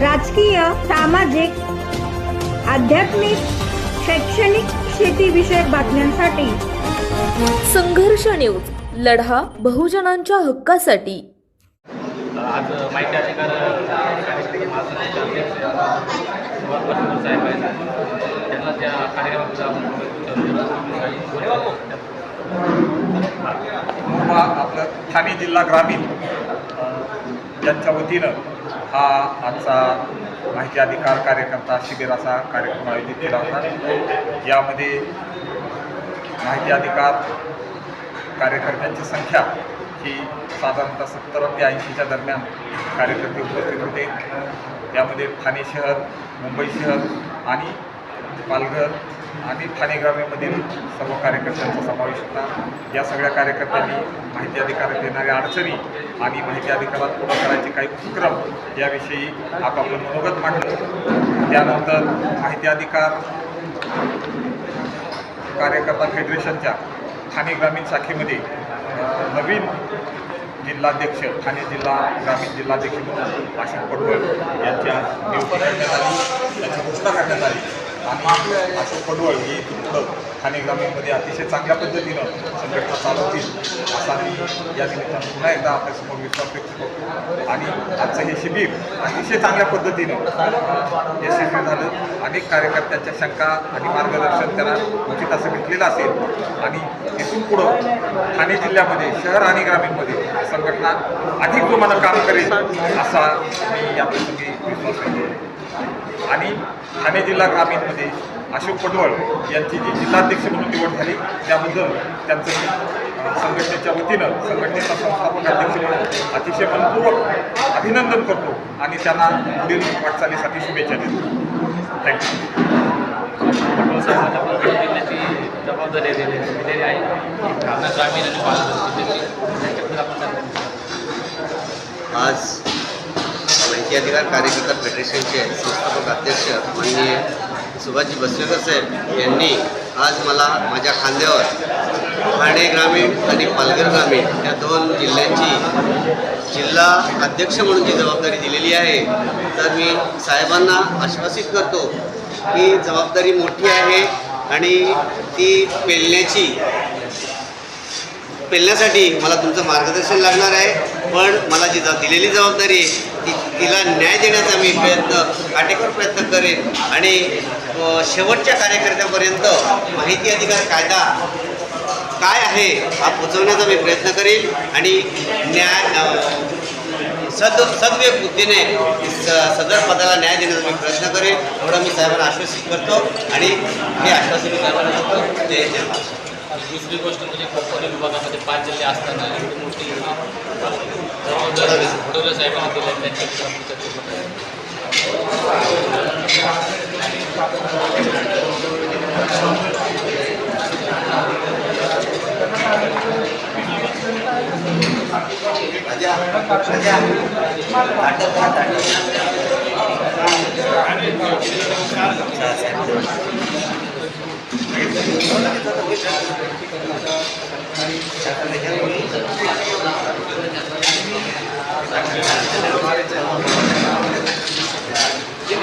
राजकीय सामाजिक आध्यात्मिक शैक्षणिक शेतीविषयक बातम्यांसाठी. संघर्ष न्यूज लढा बहुजनांच्या हक्कासाठी. आज माहिती अधिकार त्यांना त्या कार्यक्रमाचा हा आपलं ठाणे जिल्हा ग्रामीण यांच्या वतीनं हा आजचा माहिती अधिकार कार्यकर्ता शिबिराचा कार्यक्रम आयोजित केला होता. यामध्ये माहिती अधिकार कार्यकर्त्यांची संख्या ही साधारणतः सत्तर ते ऐंशीच्या दरम्यान कार्यकर्ते उपस्थित होते. यामध्ये ठाणे शहर मुंबई शहर आणि पालघर आणि ठाणे ग्रामीणमधील सर्व कार्यकर्त्यांचा समावेश होता. या सगळ्या कार्यकर्त्यांनी माहिती अधिकारात येणाऱ्या अडचणी आणि माहिती अधिकारात पूर्ण करायचे काही उपक्रम याविषयी आपापलं मनोगत मांडलं. त्यानंतर माहिती अधिकार कार्यकर्ता फेडरेशनच्या ठाणे ग्रामीण शाखेमध्ये नवीन जिल्हाध्यक्ष ठाणे जिल्हा ग्रामीण जिल्हाध्यक्ष म्हणून अशोक पडवळ यांच्या नियुक्ती करण्यात आली. त्यांची घोषणा करण्यात आली. आणि अशोक पडवळ हे इथून पुढं ठाणे ग्रामीणमध्ये अतिशय चांगल्या पद्धतीनं संघटना चालवतील असा मी या निमित्तानं पुन्हा एकदा आपल्यासमोर विश्वास व्यक्त करतो. आणि आजचं हे शिबिर अतिशय चांगल्या पद्धतीनं यशस्वी झालं. अनेक कार्यकर्त्यांच्या शंका आणि मार्गदर्शन त्यांना उचित असं भेटलेलं असेल. आणि इथून पुढं ठाणे जिल्ह्यामध्ये शहर आणि ग्रामीणमध्ये संघटना अधिक जोमानं काम करेल असा मी याप्रसंगी विश्वास करतो. आणि ठाणे जिल्हा ग्रामीणमध्ये अशोक पडवळ यांची जी जिल्हाध्यक्ष म्हणून निवड झाली त्याबद्दल त्यांचं संघटनेच्या वतीनं संघटनेचा संस्थापक अध्यक्ष म्हणून अतिशय मनपूर्वक अभिनंदन करतो आणि त्यांना पुढील वाटचालीसाठी शुभेच्छा देतो. थँक्यू जबाबदारी दिली दिलेली आहे. ग्रामीण आणि आज माहिती अधिकार कार्यकर्ता फेडरेशनचे संस्थापक अध्यक्ष माननीय सुभाषजी बसवेकर साहेब यांनी आज मला माझ्या खांद्यावर ठाणे ग्रामीण आणि पालघर ग्रामीण या दोन जिल्ह्यांची जिल्हा अध्यक्ष म्हणून जी जबाबदारी दिलेली आहे तर मी साहेबांना आश्वासित करतो की जबाबदारी मोठी आहे आणि ती पेलण्याची पेलण्यासाठी मला तुमचं मार्गदर्शन लागणार आहे. पण मला जी दिलेली जबाबदारी आहे तिला न्याय देण्याचा मी प्रयत्न काटेकोर प्रयत्न करेन. आणि शेवटच्या कार्यकर्त्यापर्यंत माहिती अधिकार कायदा काय आहे हा पोचवण्याचा मी प्रयत्न करेन. आणि न्याय सद सद्विवेक बुद्धीने सदर पदाला न्याय देण्याचा मी प्रयत्न करेन. एवढं मी साहेबांना आश्वासित करतो. आणि हे आश्वासन मी साहेबांना करतो. जय जय दुसरी गोष्ट म्हणजे कोकण विभागामध्ये पाच जिल्हे असताना एवढी मोठी साहेबांना दिले त्यांच्या